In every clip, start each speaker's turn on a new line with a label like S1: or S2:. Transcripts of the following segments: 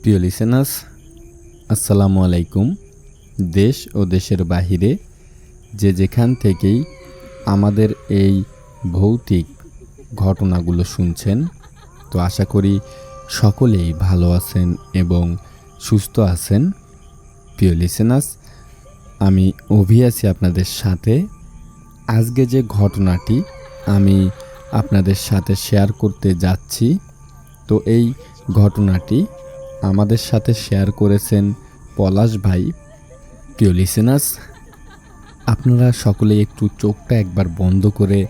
S1: প্রিয় লিসেনাস আসসালামু আলাইকুম দেশ ও দেশের বাহিরে যে যেখান থেকেই আমাদের এই ভৌতিক ঘটনাগুলো শুনছেন তো আশা করি সকলেই ভালো আছেন এবং সুস্থ আছেন প্রিয় লিসেনাস আমি অভি আছি আপনাদের সাথে আজকে যে ঘটনাটি আমি আপনাদের সাথে শেয়ার করতে যাচ্ছি। তো এই ঘটনাটি আমাদের সাথে শেয়ার করেছেন পলাশ ভাই। প্রিয় লিসেনাস আপনারা সকলে একটু চোখটা একবার বন্ধ করে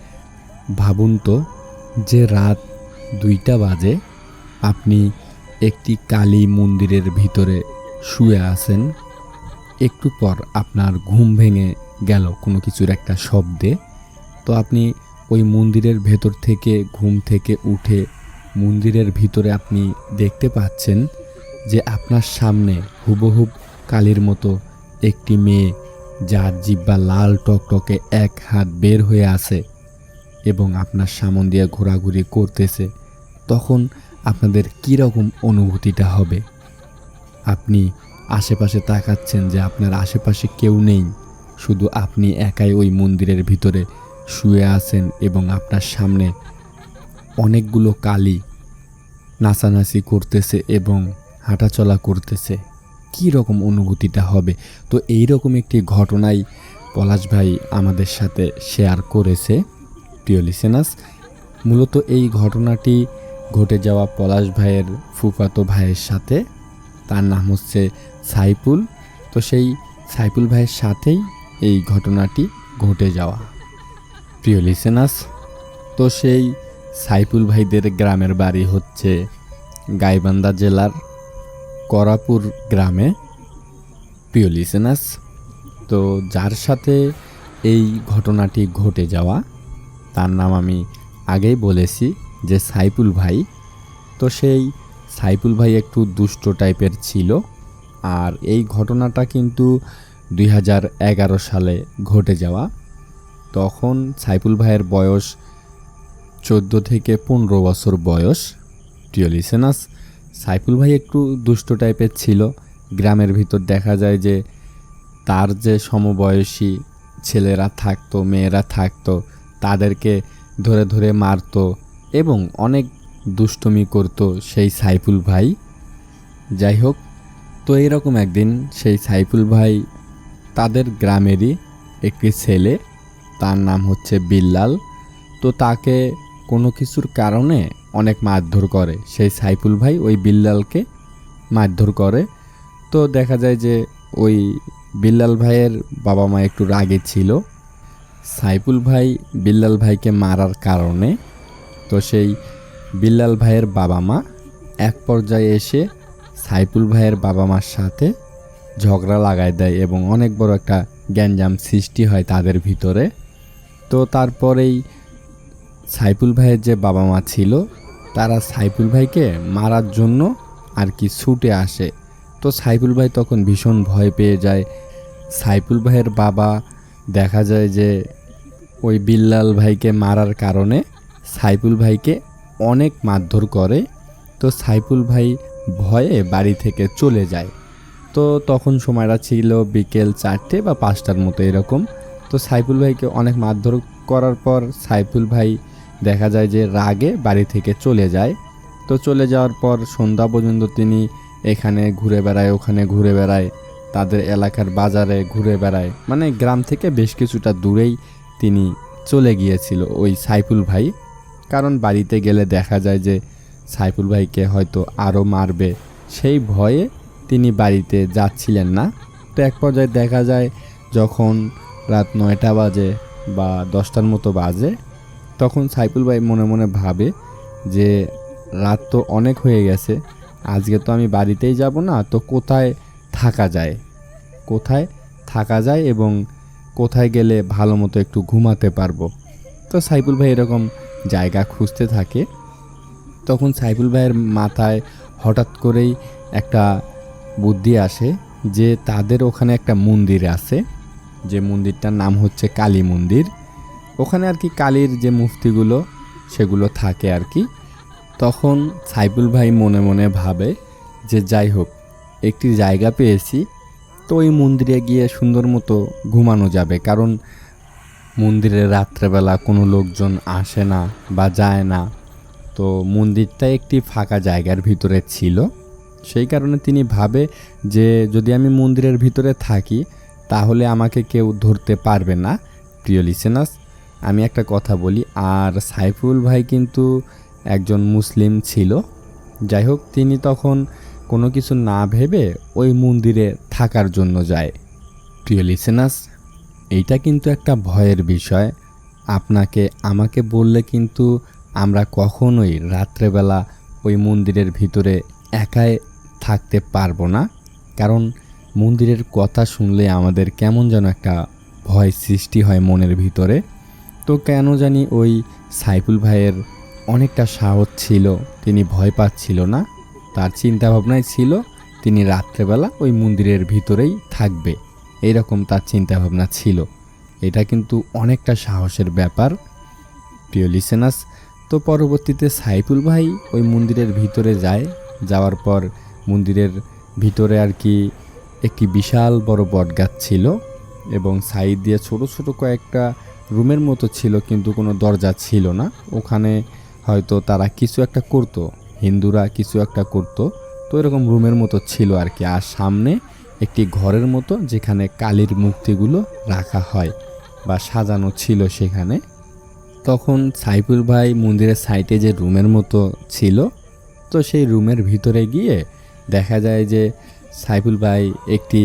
S1: ভাবুন তো যে রাত দুইটা বাজে, আপনি একটি কালী মন্দিরের ভিতরে শুয়ে আছেন। একটু পর আপনার ঘুম ভেঙে গেল কোনো কিছুর একটা শব্দে। তো আপনি ওই মন্দিরের ভেতর থেকে, ঘুম থেকে উঠে মন্দিরের ভিতরে আপনি দেখতে পাচ্ছেন যে আপনার সামনে হুবহুব কালীর মতো একটি মেয়ে, যার জিব্বা লাল টকটকে এক হাত বের হয়ে আছে এবং আপনার সামন দিয়ে ঘোরাঘুরি করতেছে। তখন আপনাদের কীরকম অনুভূতিটা হবে? আপনি আশেপাশে তাকাচ্ছেন যে আপনার আশেপাশে কেউ নেই, শুধু আপনি একাই ওই মন্দিরের ভিতরে শুয়ে আছেন এবং আপনার সামনে অনেকগুলো কালি নাচানাচি করতেছে এবং হাঁটাচলা করতেছে। কী রকম অনুভূতিটা হবে? তো এই রকম একটি ঘটনাই পলাশ ভাই আমাদের সাথে শেয়ার করেছে, প্রিয় লিসেনাস মূলত এই ঘটনাটি ঘটে যাওয়া পলাশ ভাইয়ের ফুফাতো ভাইয়ের সাথে। তার নাম হচ্ছে সাইফুল। তো সেই সাইফুল ভাইয়ের সাথেই এই ঘটনাটি ঘটে যাওয়া। প্রিয় লিসেনাস তো সেই সাইফুল ভাইদের গ্রামের বাড়ি হচ্ছে গাইবান্ধা জেলার করাপুর গ্রামে। প্রিয় লিসেনাস তো যার সাথে এই ঘটনাটি ঘটে যাওয়া, তার নাম আমি আগেই বলেছি যে সাইফুল ভাই। তো সেই সাইফুল ভাই একটু দুষ্ট টাইপের ছিল আর এই ঘটনাটা কিন্তু দুই হাজার এগারো সালে ঘটে যাওয়া। তখন সাইফুল ভাইয়ের বয়স চোদ্দ থেকে পনেরো বছর বয়স। প্রিয় লিসেনাস সাইফুল ভাই একটু দুষ্ট টাইপের ছিল। গ্রামের ভিতর দেখা যায় যে তার যে সমবয়সী ছেলেরা থাকতো, মেয়েরা থাকতো, তাদেরকে ধরে ধরে মারতো এবং অনেক দুষ্টমি করতো সেই সাইফুল ভাই। যাই হোক, তো এরকম একদিন সেই সাইফুল ভাই তাদের গ্রামেরই একটি ছেলে তার নাম হচ্ছে বিল্লাল। তো তাকে কোনো কিছুর কারণে অনেক মারধর করে। সেই সাইফুল ভাই ওই বিল্লালকে মারধর করে। তো দেখা যায় যে ওই বিল্লাল ভাইয়ের বাবা মা একটু রাগে ছিল। সাইফুল ভাই বিল্লাল ভাইকে মারার কারণে তো সেই বিল্লাল ভাইয়ের বাবা মা এক পর্যায়ে এসে সাইফুল ভাইয়ের বাবা মার সাথে ঝগড়া লাগায় দেয় এবং অনেক বড় একটা গ্যাঞ্জাম সৃষ্টি হয় তাদের ভিতরে। তো তারপরেই সাইফুল ভাইয়ের যে বাবা মা ছিল, তারা সাইফুল ভাইকে মারার জন্য আর কি ছুটে আসে। তো সাইফুল ভাই তখন ভীষণ ভয় পেয়ে যায়। সাইফুল ভাইয়ের বাবা দেখা যায় যে ওই বিল্লাল ভাইকে মারার কারণে সাইফুল ভাইকে অনেক মারধর করে। তো সাইফুল ভাই ভয়ে বাড়ি থেকে চলে যায়। তো তখন সময়টা ছিল বিকেল চারটে বা পাঁচটার মতো এরকম। তো সাইফুল ভাইকে অনেক মারধর করার পর সাইফুল ভাই দেখা যায় যে রাগে বাড়ি থেকে চলে যায়। তো চলে যাওয়ার পর সন্ধ্যা পর্যন্ত তিনি এখানে ঘুরে বেড়ায়, ওখানে ঘুরে বেড়ায়, তাদের এলাকার বাজারে ঘুরে বেড়ায়। মানে গ্রাম থেকে বেশ কিছুটা দূরেই তিনি চলে গিয়েছিল ওই সাইফুল ভাই। কারণ বাড়িতে গেলে দেখা যায় যে সাইফুল ভাইকে হয়তো আরও মারবে। সেই ভয়ে তিনি বাড়িতে যাচ্ছিলেন না। তো এক পর্যায়ে দেখা যায় যখন রাত নয়টা বাজে বা দশটার মতো বাজে, তখন সাইফুল ভাই মনে মনে ভাবে যে রাত তো অনেক হয়ে গেছে, আজকে তো আমি বাড়িতেই যাব না, তো কোথায় থাকা যায়? কোথায় থাকা যায় এবং কোথায় গেলে ভালো মতো একটু ঘুমাতে পারব? তো সাইফুল ভাই এরকম জায়গা খুঁজতে থাকে। তখন সাইফুল ভাইয়ের মাথায় হঠাৎ করেই একটা বুদ্ধি আসে যে তাদের ওখানে একটা মন্দির আছে। যে মন্দিরটার নাম হচ্ছে কালী মন্দির, ওখানে আর কি কালীর যে মূর্তিগুলো, সেগুলো থাকে আর কি। তখন সাইফুল ভাই মনে মনে ভাবে যে যাই হোক, একটি জায়গা পেয়েছি, তো ওই মন্দিরে গিয়ে সুন্দর মতো ঘুমানো যাবে। কারণ মন্দিরে রাত্রেবেলা কোনো লোকজন আসে না বা যায় না। তো মন্দিরটা একটি ফাঁকা জায়গার ভিতরে ছিল। সেই কারণে তিনি ভাবে যে যদি আমি মন্দিরের ভিতরে থাকি তাহলে আমাকে কেউ ধরতে পারবে না, প্রিয় লিসেনাস আমি একটা কথা বলি, আর সাইফুল ভাই কিন্তু একজন মুসলিম ছিল। যাই হোক, তিনি তখন কোনো কিছু না ভেবে ওই মন্দিরে থাকার জন্য যায়। প্রিয় লিসেনাস এইটা কিন্তু একটা ভয়ের বিষয়। আপনাকে, আমাকে বললে কিন্তু আমরা কখনোই রাত্রেবেলা ওই মন্দিরের ভিতরে একাই থাকতে পারব না। কারণ মন্দিরের কথা শুনলে আমাদের কেমন যেন একটা ভয় সৃষ্টি হয় মনের ভিতরে। তো কেন জানি ওই সাইফুল ভাইয়ের অনেকটা সাহস ছিল, তিনি ভয় পাচ্ছিল না। তার চিন্তা ভাবনায় ছিল তিনি রাত্রেবেলা ওই মন্দিরের ভিতরেই থাকবে। এইরকম তার চিন্তা ভাবনা ছিল। এটা কিন্তু অনেকটা সাহসের ব্যাপার। প্রিয় লিসেনাস তো পরবর্তীতে সাইফুল ভাই ওই মন্দিরের ভিতরে যায়। যাওয়ার পর মন্দিরের ভিতরে আর কি একটি বিশাল বড় বটগাছ ছিল এবং সাইড দিয়ে ছোট ছোট কয়েকটা রুমের মতো ছিল, কিন্তু কোনো দরজা ছিল না। ওখানে হয়তো তারা কিছু একটা করতো, হিন্দুরা কিছু একটা করতো। তো এরকম রুমের মতো ছিল আর কি। আর সামনে একটি ঘরের মতো, যেখানে কালীর মূর্তিগুলো রাখা হয় বা সাজানো ছিল সেখানে। তখন সাইফুল ভাই মন্দিরের সাইডে যে রুমের মতো ছিল, তো সেই রুমের ভিতরে গিয়ে দেখা যায় যে সাইফুল ভাই একটি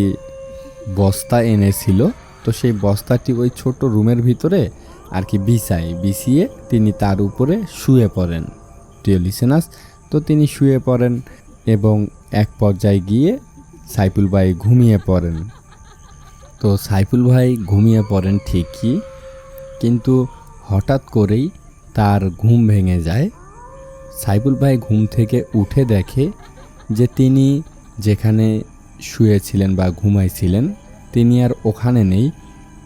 S1: বস্তা এনেছিল। তো সেই বস্তাটি ওই ছোট রুমের ভিতরে আর কি বিছায়, বিছিয়ে তিনি তার উপরে শুয়ে পড়েন। প্রিয় লিসেনাস তো তিনি শুয়ে পড়েন এবং এক পর্যায়ে গিয়ে সাইফুল ভাই ঘুমিয়ে পড়েন। তো সাইফুল ভাই ঘুমিয়ে পড়েন ঠিকই, কিন্তু হঠাৎ করেই তার ঘুম ভেঙে যায়। সাইফুল ভাই ঘুম থেকে উঠে দেখে যে তিনি যেখানে শুয়েছিলেন বা ঘুমাইছিলেন, তিনি আর ওখানে নেই।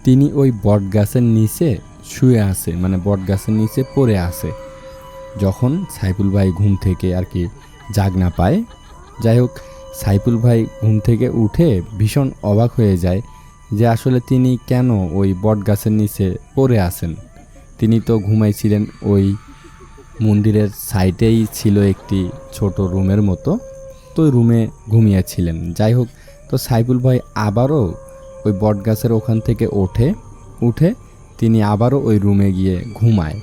S1: তিনি ওই বটগাছের নিচে শুয়ে আছে মানে বটগাছের নিচে পড়ে আছে। যখন সাইফুল ভাই ঘুম থেকে আর কি জাগনা পায়, যাই হোক, সাইফুল ভাই ঘুম থেকে উঠে ভীষণ অবাক হয়ে যায় যে আসলে তিনি কেন ওই বটগাছের নিচে পড়ে আছেন। তিনি তো ঘুমাইছিলেন ওই মন্দিরের সাইডেই ছিল একটি ছোট রুমের মতো। তো রুমে ঘুমিয়েছিলেন। যাই হোক, তো সাইফুল ভাই আবারও ওই বটগাছের ওখান থেকে ওঠে, উঠে তিনি আবারও ওই রুমে গিয়ে ঘুমায়।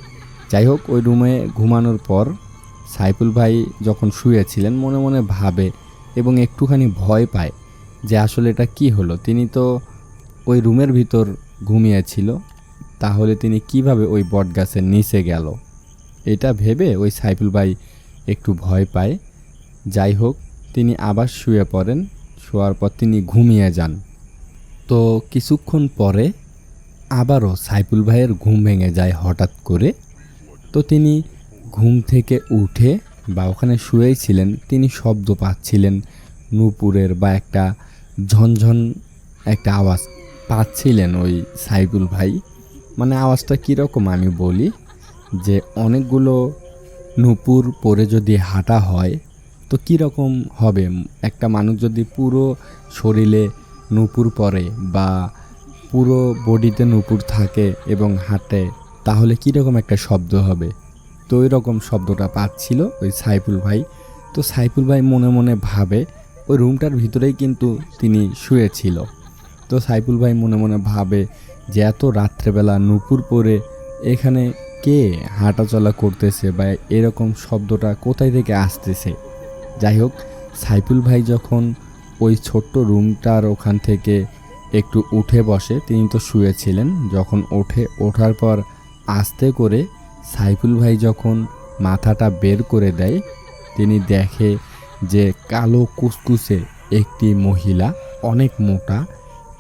S1: যাই হোক, ওই রুমে ঘুমানোর পর সাইফুল ভাই যখন শুয়েছিলেন, মনে মনে ভাবে এবং একটুখানি ভয় পায় যে আসলে এটা কি হলো। তিনি তো ওই রুমের ভিতর ঘুমিয়েছিল, তাহলে তিনি কীভাবে ওই বটগাছের নিচে গেল? এটা ভেবে ওই সাইফুল ভাই একটু ভয় পায়। যাই হোক তিনি আবার শুয়ে পড়েন, শোয়ার পর তিনি ঘুমিয়ে যান। তো কিছুক্ষণ পরে আবারও সাইফুল ভাইয়ের ঘুম ভেঙে যায় হঠাৎ করে। তো তিনি ঘুম থেকে উঠে বা ওখানে শুয়েই ছিলেন, তিনি শব্দ পাচ্ছিলেন নূপুরের বা একটা ঝনঝন একটা আওয়াজ পাচ্ছিলেন ওই সাইফুল ভাই। মানে আওয়াজটা কীরকম আমি বলি যে, অনেকগুলো নূপুর পরে যদি হাঁটা হয় তো কীরকম হবে? একটা মানুষ যদি পুরো শরীরে নূপুর পরে বা পুরো বডিতে নূপুর থাকে এবং হাঁটে, তাহলে কীরকম একটা শব্দ হবে? তো ওই রকম শব্দটা পাচ্ছিল ওই সাইফুল ভাই। তো সাইফুল ভাই মনে মনে ভাবে ওই রুমটার ভিতরেই কিন্তু তিনি শুয়েছিল। তো সাইফুল ভাই মনে মনে ভাবে যে এত রাত্রেবেলা নুপুর পরে এখানে কে হাঁটাচলা করতেছে বা এরকম শব্দটা কোথায় থেকে আসতেছে? যাই হোক, সাইফুল ভাই যখন ওই ছোট্ট রুমটার ওখান থেকে একটু উঠে বসে, তিনি তো শুয়েছিলেন। যখন ওঠে ওঠার পর আস্তে করে সাইফুল ভাই যখন মাথাটা বের করে দেয়, তিনি দেখে যে কালো কুসকুসে একটি মহিলা, অনেক মোটা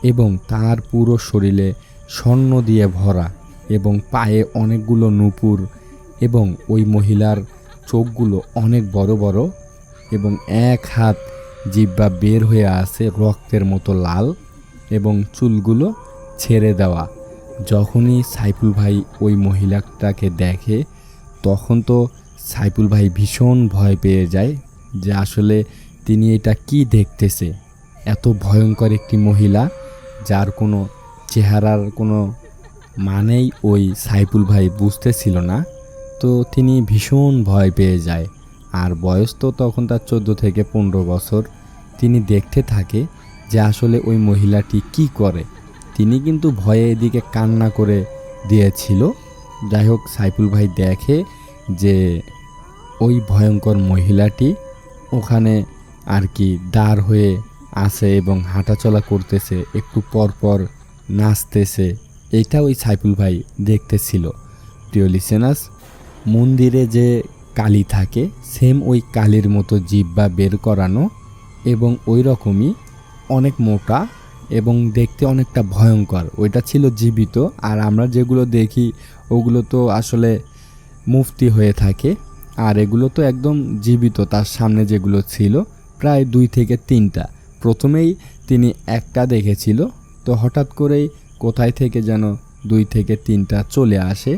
S1: এবং তার পুরো শরীরে স্বর্ণ দিয়ে ভরা এবং পায়ে অনেকগুলো নুপুর এবং ওই মহিলার চোখগুলো অনেক বড় বড় এবং এক হাত জিব্বা বের হয়ে আছে রক্তের মতো লাল এবং চুলগুলো ছেড়ে দেওয়া। যখনই সাইফুল ভাই ওই মহিলাটাকে দেখে, তখন তো সাইফুল ভাই ভীষণ ভয় পেয়ে যায় যে আসলে তিনি এটা কি দেখতেছে। এত ভয়ঙ্কর একটি মহিলা, যার কোনো চেহারার কোনো মানেই ওই সাইফুল ভাই বুঝতেছিল না। তো তিনি ভীষণ ভয় পেয়ে যায়। আর বয়স তো তখন তার চোদ্দ থেকে পনেরো বছর। তিনি দেখতে থাকে যে আসলে ওই মহিলাটি কি করে। তিনি কিন্তু ভয়ে এদিকে কান্না করে দিয়েছিল। যাই হোক, সাইফুল ভাই দেখে যে ওই ভয়ঙ্কর মহিলাটি ওখানে আর কি দাঁড় হয়ে আছে এবং হাঁটাচলা করতেছে, একটু পর পর নাচতেছে এটা ওই সাইফুল ভাই দেখতেছিল। প্রিয় লিসেনাস মন্দিরে যে কালী থাকে, সেম ওই কালির মতো জিব্বা বের করানো এবং ওই রকমই অনেক মোটা এবং দেখতে অনেকটা ভয়ঙ্কর। ওইটা ছিল জীবিত, আর আমরা যেগুলো দেখি ওগুলো তো আসলে মুফতি হয়ে থাকে, আর এগুলো তো একদম জীবিত, তার সামনে যেগুলো ছিল প্রায় দুই থেকে তিনটা। প্রথমেই তিনি একটা দেখেছিল, তো হঠাৎ করেই কোথায় থেকে যেন দুই থেকে তিনটা চলে আসে।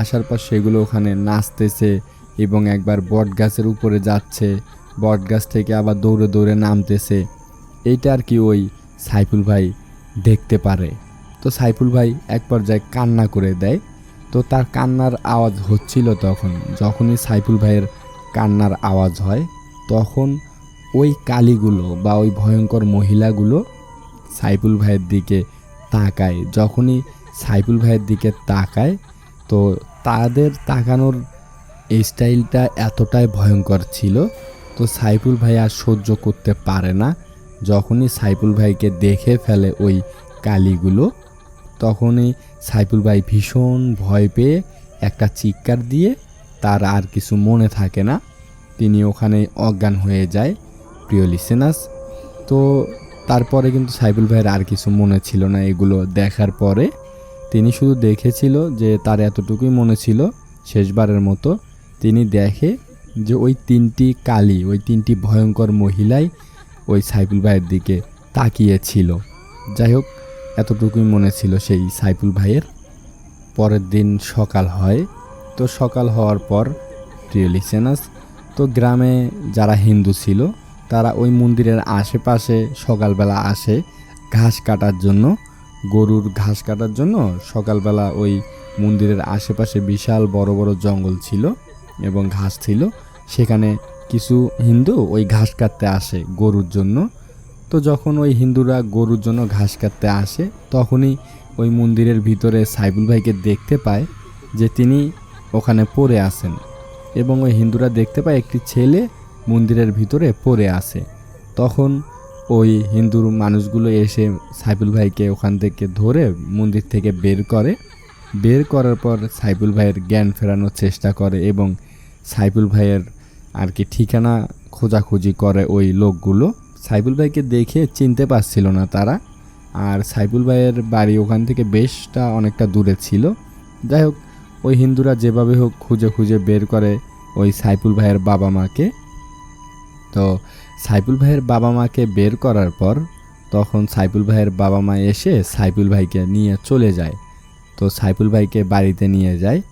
S1: আসার পর সেগুলো ওখানে নাচতেছে এবং একবার বট গাছের উপরে যাচ্ছে। বট গাছ থেকে আবার দৌড়ে দৌড়ে নামতেছে। এইটা আর কি ওই সাইফুল ভাই দেখতে পারে। তো সাইফুল ভাই এক পর্যায়ে কান্না করে দেয়। তো তার কান্নার আওয়াজ হচ্ছিল তখন। যখনই সাইফুল ভাইয়ের কান্নার আওয়াজ হয়, তখন ওই কালীগুলো বা ওই ভয়ঙ্কর মহিলাগুলো সাইফুল ভাইয়ের দিকে তাকায়। যখনই সাইফুল ভাইয়ের দিকে তাকায়, তো তাদের তাকানোর এই স্টাইলটা এতটাই ভয়ঙ্কর ছিল, তো সাইফুল ভাই আর সহ্য করতে পারে না। যখনই সাইফুল ভাইকে দেখে ফেলে ওই কালিগুলো, তখনই সাইফুল ভাই ভীষণ ভয় পেয়ে একটা চিৎকার দিয়ে তার আর কিছু মনে থাকে না। তিনি ওখানে অজ্ঞান হয়ে যায়, প্রিয় লিসেনাস তো তারপরে কিন্তু সাইফুল ভাইয়ের আর কিছু মনে ছিল না এগুলো দেখার পরে। তিনি শুধু দেখেছিল যে তার এতটুকুই মনে ছিল শেষবারের মতো। তিনি দেখে যে ওই তিনটি কালী, ওই তিনটি ভয়ঙ্কর মহিলাই ওই সাইফুল ভাইয়ের দিকে তাকিয়েছিল। যাই হোক, এতটুকুই মনে ছিল সেই সাইফুল ভাইয়ের। পরের দিন সকাল হয়। তো সকাল হওয়ার পর, প্রিয় লিসেনাস তো গ্রামে যারা হিন্দু ছিল, তারা ওই মন্দিরের আশেপাশে সকালবেলা আসে ঘাস কাটার জন্য, গরুর ঘাস কাটার জন্য। সকালবেলা ওই মন্দিরের আশেপাশে বিশাল বড় বড় জঙ্গল ছিল। এবং ঘাস ছিল। সেখানে কিছু হিন্দু ওই ঘাস কাটতে আসে গরুর জন্য। তো যখন ওই হিন্দুরা গরুর জন্য ঘাস কাটতে আসে, তখনই ওই মন্দিরের ভিতরে সাইবুল ভাইকে দেখতে পায় যে তিনি ওখানে পড়ে আসেন এবং ওই হিন্দুরা দেখতে পায় একটি ছেলে মন্দিরের ভিতরে পড়ে আছে। তখন ওই হিন্দুর মানুষগুলো এসে সাইফুল ভাইকে ওখান থেকে ধরে মন্দির থেকে বের করে। বের করার পর সাইফুল ভাইয়ের জ্ঞান ফেরানোর চেষ্টা করে এবং সাইফুল ভাইয়ের আর কি ঠিকানা খোঁজাখুঁজি করে ওই লোকগুলো। সাইফুল ভাইকে দেখে চিনতে পারছিল না তারা। আর সাইফুল ভাইয়ের বাড়ি ওখান থেকে বেশটা অনেকটা দূরে ছিল। যাই হোক, ওই হিন্দুরা যেভাবে হোক খুঁজে খুঁজে বের করে ওই সাইফুল ভাইয়ের বাবা মাকে। তো সাইফুল ভাইয়ের বাবা মাকে বের করার পর তখন সাইফুল ভাইয়ের বাবা মা এসে সাইফুল ভাইকে নিয়ে চলে যায়। তো সাইফুল ভাইকে বাড়িতে নিয়ে যায়।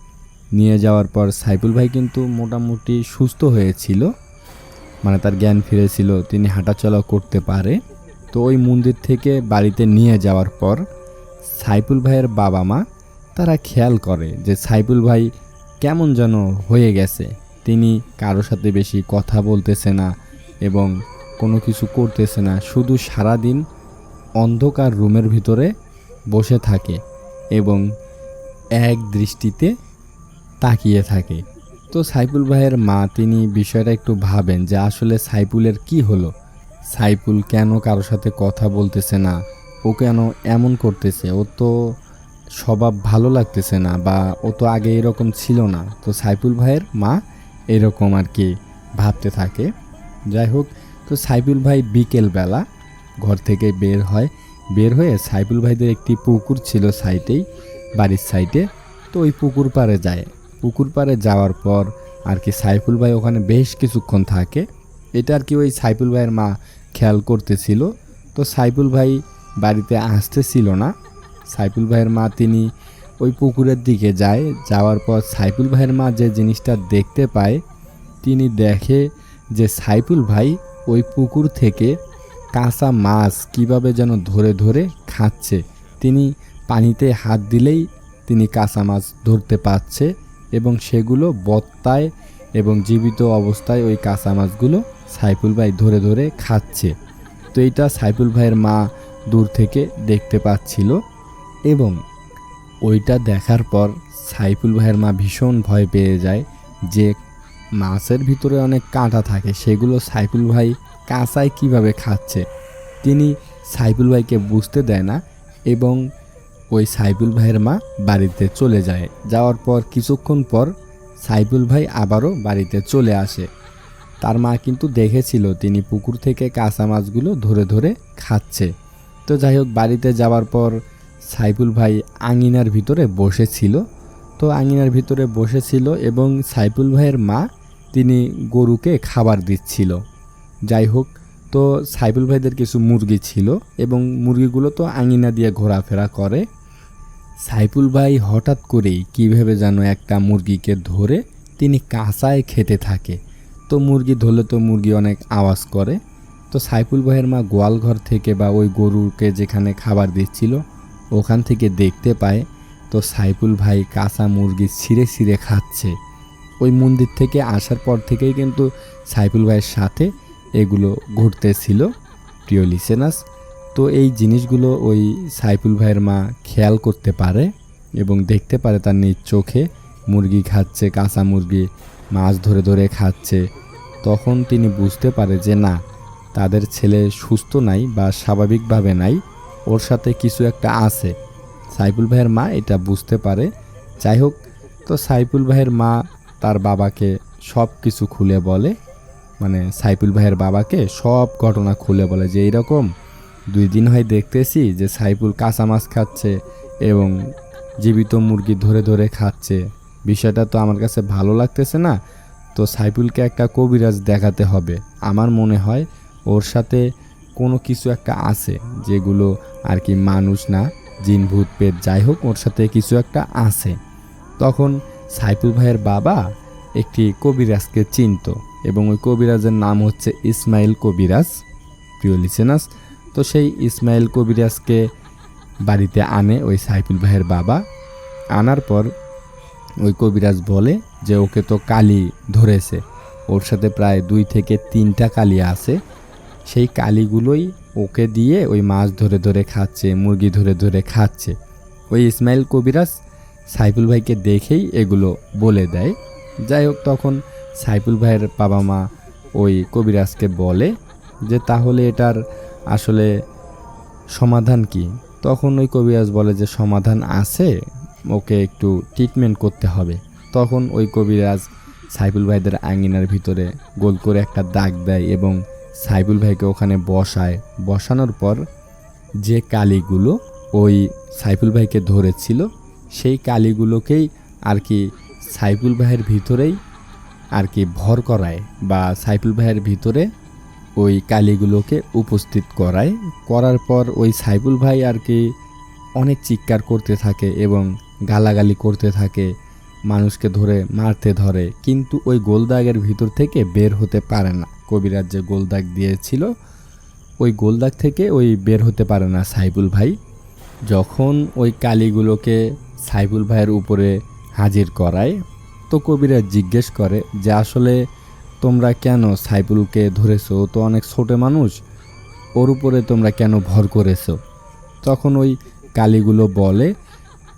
S1: নিয়ে যাওয়ার পর সাইফুল ভাই কিন্তু মোটামুটি সুস্থ হয়েছিল। মানে তার জ্ঞান ফিরেছিল, তিনি হাঁটাচলা করতে পারে। তো ওই মন্দির থেকে বাড়িতে নিয়ে যাওয়ার পর সাইফুল ভাইয়ের বাবা মা তারা খেয়াল করে যে সাইফুল ভাই কেমন যেন হয়ে গেছে। তিনি কারও সাথে বেশি কথা বলতেছে না এবং কোনো কিছু করতেছে না, শুধু সারাদিন অন্ধকার রুমের ভিতরে বসে থাকে এবং এক দৃষ্টিতে তাকিয়ে থাকে। তো সাইফুল ভাইয়ের মা তিনি বিষয়টা একটু ভাবেন যে আসলে সাইফুলের কি হলো? সাইফুল কেন কারোর সাথে কথা বলতেছে না? ও কেন এমন করতেছে? ও তো স্বভাব ভালো লাগতেছে না বা ও তো আগে এরকম ছিল না। তো সাইফুল ভাইয়ের মা এরকম আর কি ভাবতে থাকে। যাই হোক, তো সাইফুল ভাই বিকেলবেলা ঘর থেকে বের হয়। বের হয়ে সাইফুল ভাইদের একটি পুকুর ছিল সাইটেই, বাড়ির সাইডে তো ওই পুকুর পাড়ে যায়। পুকুর পাড়ে যাওয়ার পর আর কি সাইফুল ভাই ওখানে বেশ কিছুক্ষণ থাকে। এটা আর কি ওই সাইফুল ভাইয়ের মা খেয়াল করতেছিল। তো সাইফুল ভাই বাড়িতে আসতেছিল না। সাইফুল ভাইয়ের মা তিনি ওই পুকুরের দিকে যায়। যাওয়ার পর সাইফুল ভাইয়ের মা যে জিনিসটা দেখতে পায়, তিনি দেখে যে সাইফুল ভাই ওই পুকুর থেকে কাঁচা মাছ কীভাবে যেন ধরে ধরে খাচ্ছে। তিনি পানিতে হাত দিলেই তিনি কাঁচা মাছ ধরতে পারছে। এবং সেগুলো বত্তায় এবং জীবিত অবস্থায় ওই কাঁচা মাছগুলো সাইফুল ভাই ধরে ধরে খাচ্ছে। তো এইটা সাইফুল ভাইয়ের মা দূর থেকে দেখতে পাচ্ছিল এবং ওইটা দেখার পর সাইফুল ভাইয়ের মা ভীষণ ভয় পেয়ে যায় যে মাছের ভিতরে অনেক কাঁটা থাকে, সেগুলো সাইফুল ভাই কাঁচায় কীভাবে খাচ্ছে? তিনি সাইফুল ভাইকে বুঝতে দেয় না এবং ওই সাইফুল ভাইয়ের মা বাড়িতে চলে যায়। যাওয়ার পর কিছুক্ষণ পর সাইবুল ভাই আবারও বাড়িতে চলে আসে। তার মা কিন্তু দেখেছিল তিনি পুকুর থেকে কাঁচা মাছগুলো ধরে ধরে খাচ্ছে। তো যাই হোক, বাড়িতে যাওয়ার পর সাইফুল ভাই আঙিনার ভিতরে বসেছিল। তো আঙিনার ভিতরে বসেছিল এবং সাইফুল ভাইয়ের মা তিনি গরুকে খাবার দিচ্ছিল। যাই হোক, তো সাইফুল ভাইদের কিছু মুরগি ছিল এবং মুরগিগুলো তো আঙিনা দিয়ে ঘোরাফেরা করে। সাইফুল ভাই হঠাৎ করেই কীভাবে যেন একটা মুরগিকে ধরে তিনি কাঁচায় খেতে থাকে। তো মুরগি ধরলে তো মুরগি অনেক আওয়াজ করে। তো সাইফুল ভাইয়ের মা গোয়াল ঘর থেকে বা ওই গরুকে যেখানে খাবার দিচ্ছিল, ওখান থেকে দেখতে পায়, তো সাইফুল ভাই কাঁচা মুরগি ছিঁড়ে ছিঁড়ে খাচ্ছে। ওই মন্দির থেকে আসার পর থেকেই কিন্তু সাইফুল ভাইয়ের সাথে এগুলো ঘটতেছিল। প্রিয় লিসেনাস তো এই জিনিসগুলো ওই সাইফুল ভাইয়ের মা খেয়াল করতে পারে এবং দেখতে পারে তার নিজ চোখে। মুরগি খাচ্ছে, কাঁচা মুরগি, মাছ ধরে ধরে খাচ্ছে। তখন তিনি বুঝতে পারে যে না, তাদের ছেলে সুস্থ নাই বা স্বাভাবিকভাবে নাই, ওর সাথে কিছু একটা আছে। সাইফুল ভাইয়ের মা এটা বুঝতে পারে। যাই হোক, তো সাইফুল ভাইয়ের মা তার বাবাকে সব কিছু খুলে বলে। মানে সাইফুল ভাইয়ের বাবাকে সব ঘটনা খুলে বলে যে, এইরকম দুই দিন হয় দেখতেছি যে সাইফুল কাঁচা মাছ খাচ্ছে এবং জীবিত মুরগি ধরে ধরে খাচ্ছে। বিষয়টা তো আমার কাছে ভালো লাগতেছে না। তো সাইফুলকে একটা কবিরাজ দেখাতে হবে। আমার মনে হয় ওর সাথে কোনো কিছু একটা আছে যেগুলো আর কি মানুষ না জিন ভূত পেট যাই হোক, ওর সাথে কিছু একটা আছে। তখন সাইফুল ভাইয়ের বাবা একটি কবিরাজকে চিনত এবং ওই কবিরাজের নাম হচ্ছে ইসমাইল কবিরাজ। প্রিয় লিসেনাস তো সেই ইসমাইল কবিরাজকে বাড়িতে আনে ওই সাইফুল ভাইয়ের বাবা। আনার পর ওই কবিরাজ বলে যে, ওকে তো কালি ধরেছে। ওর সাথে প্রায় দুই থেকে তিনটা কালি আছে। সেই কালিগুলোই ওকে দিয়ে ওই মাছ ধরে ধরে খাচ্ছে, মুরগি ধরে ধরে খাচ্ছে। ওই ইসমাইল কবিরাজ সাইফুল ভাইকে দেখেই এগুলো বলে দেয়। যাই হোক, তখন সাইফুল ভাইয়ের বাবা মা ওই কবিরাজকে বলে যে, তাহলে এটার আসলে সমাধান কি? তখন ওই কবিরাজ বলে যে, সমাধান আছে, ওকে একটু ট্রিটমেন্ট করতে হবে। তখন ওই কবিরাজ সাইফুল ভাইদের আঙ্গিনার ভিতরে গোল করে একটা দাগ দেয় এবং সাইফুল ভাইকে ওখানে বসায়। বসানোর পর যে কালিগুলো ওই সাইফুল ভাইকে ধরেছিল, সেই কালিগুলোকেই আর কি সাইফুল ভাইয়ের ভিতরেই আর কি ভর করায় বা সাইফুল ভাইয়ের ভিতরে ওই কালিগুলোকে উপস্থিত করায়। করার পর ওই সাইবুল ভাই আর কি অনেক চিৎকার করতে থাকে এবং গালাগালি করতে থাকে, মানুষকে ধরে মারতে ধরে। কিন্তু ওই গোলদাগের ভিতর থেকে বের হতে পারে না। কবিরাজ যে গোলদাগ দিয়েছিল, ওই গোলদাগ থেকে ওই বের হতে পারে না সাইবুল ভাই। যখন ওই কালিগুলোকে সাইবুল ভাইয়ের উপরে হাজির করায়, তো কবিরাজ জিজ্ঞেস করে যে আসলে তোমরা কেন সাইফুলকে ধরেছো? ও তো অনেক ছোটো মানুষ। ওর উপরে তোমরা কেন ভর করেছ? তখন ওই কালীগুলো বলে,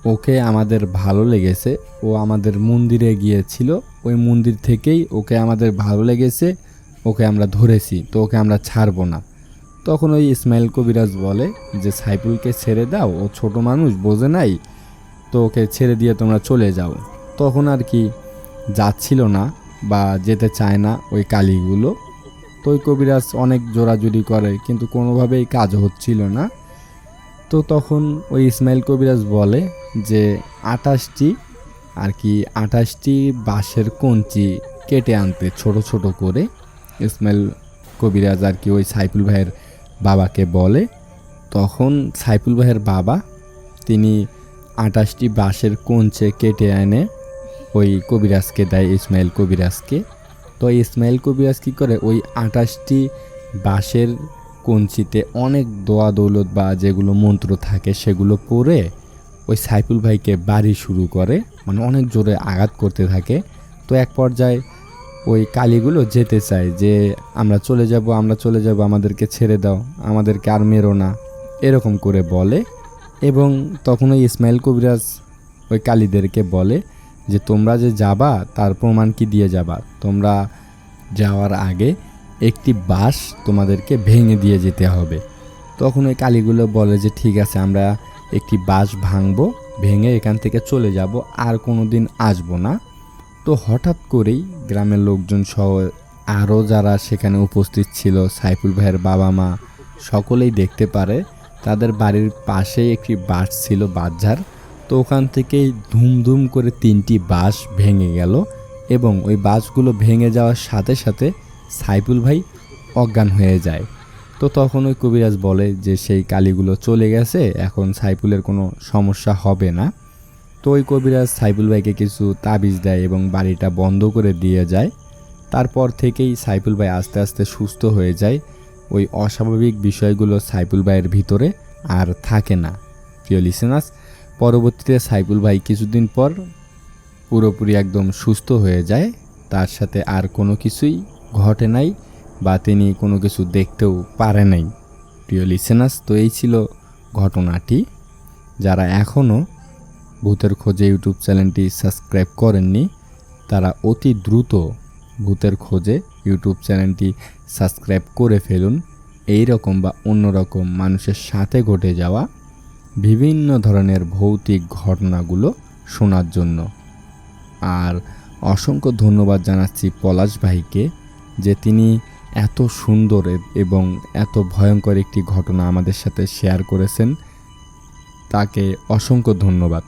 S1: ওকে আমাদের ভালো লেগেছে। ও আমাদের মন্দিরে গিয়েছিল। ওই মন্দির থেকেই ওকে আমাদের ভালো লেগেছে। ওকে আমরা ধরেছি, তো ওকে আমরা ছাড়বো না। তখন ওই ইসমাইল কবিরাজ বলে যে সাইফুলকে ছেড়ে দাও, ও ছোট মানুষ, বোঝে নাই। তো ওকে ছেড়ে দিয়ে তোমরা চলে যাও। তখন আর কি যাচ্ছিল না। বা যেতে চায় না ওই কালীগুলো। তো ওই কবিরাজ অনেক জোরাজুরি করে, কিন্তু কোনোভাবেই কাজ হচ্ছিল না। তো তখন ওই ইসমাইল কবিরাজ বলে যে আঠাশটি আর কি আঠাশটি বাঁশের কঞ্চি কেটে আনতে, ছোট ছোট করে। ইসমাইল কবিরাজ আর কি ওই সাইফুল ভাইয়ের বাবাকে বলে। তখন সাইফুল ভাইয়ের বাবা, তিনি আঠাশটি বাঁশের কঞ্চে কেটে এনে ওই কবিরাজকে দেয় ইসমাইল কবিরাজকে। তো ইসমাইল কবিরাজ কী করে? ওই আঠাশটি বাঁশের কঞ্চিতে অনেক দোয়া দৌলত বা যেগুলো মন্ত্র থাকে সেগুলো পড়ে ওই সাইফুল ভাইকে বাড়ি শুরু করে মানে অনেক জোরে আঘাত করতে থাকে। তো এক পর্যায়ে ওই কালীগুলো যেতে চায় যে, আমরা চলে যাব, আমরা চলে যাব, আমাদেরকে ছেড়ে দাও, আমাদেরকে আর মেরো না। এরকম করে বলে এবং তখন ওই ইসমাইল কবিরাজ ওই কালীদেরকে বলে যে তোমরা যে যাবা, তার প্রমাণ কি দিয়ে যাবা? তোমরা যাওয়ার আগে একটি বাঁশ তোমাদেরকে ভেঙে দিয়ে যেতে হবে। তখন ওই কালীগুলো বলে যে, ঠিক আছে, আমরা একটি বাঁশ ভাঙবো, ভেঙে এখান থেকে চলে যাব, আর কোনো দিন আসব না। তো হঠাৎ করেই গ্রামের লোকজন সহ আরও যারা সেখানে উপস্থিত ছিল, সাইফুল ভাইয়ের বাবা মা, সকলেই দেখতে পারে তাদের বাড়ির পাশেই একটি বাস ছিল বাজার তো ওখান থেকেই ধুমধুম করে তিনটি বাস ভেঙে গেল এবং ওই বাসগুলো ভেঙে যাওয়ার সাথে সাথে সাইফুল ভাই অজ্ঞান হয়ে যায়। তো তখন ওই কবিরাজ বলে যে সেই কালিগুলো চলে গেছে, এখন সাইফুলের কোনো সমস্যা হবে না। তো ওই কবিরাজ সাইফুল ভাইকে কিছু তাবিজ দেয় এবং বাড়িটা বন্ধ করে দিয়ে যায়। তারপর থেকেই সাইফুল ভাই আস্তে আস্তে সুস্থ হয়ে যায়। ওই অস্বাভাবিক বিষয়গুলো সাইফুল ভাইয়ের ভিতরে আর থাকে না। প্রিয় লিসেনাস পরবর্তীতে সাইফুল ভাই কিছুদিন পর পুরোপুরি একদম সুস্থ হয়ে যায়। তার সাথে আর কোনো কিছুই ঘটে নাই বা তিনি কোনো কিছু দেখতেও পারে নাই। প্রিয় লিসেনাস তো এই ছিল ঘটনাটি। যারা এখনও ভূতের খোঁজে ইউটিউব চ্যানেলটি সাবস্ক্রাইব করেননি, তারা অতি দ্রুত ভূতের খোঁজে ইউটিউব চ্যানেলটি সাবস্ক্রাইব করে ফেলুন। এই রকম বা অন্যরকম মানুষের সাথে ঘটে যাওয়া বিভিন্ন ধরনের ভৌতিক ঘটনাগুলো শোনার জন্য। আর অসংখ্য ধন্যবাদ জানাচ্ছি পলাশ ভাইকে যে তিনি এত সুন্দর এবং এত ভয়ঙ্কর একটি ঘটনা আমাদের সাথে শেয়ার করেছেন। তাকে অসংখ্য ধন্যবাদ।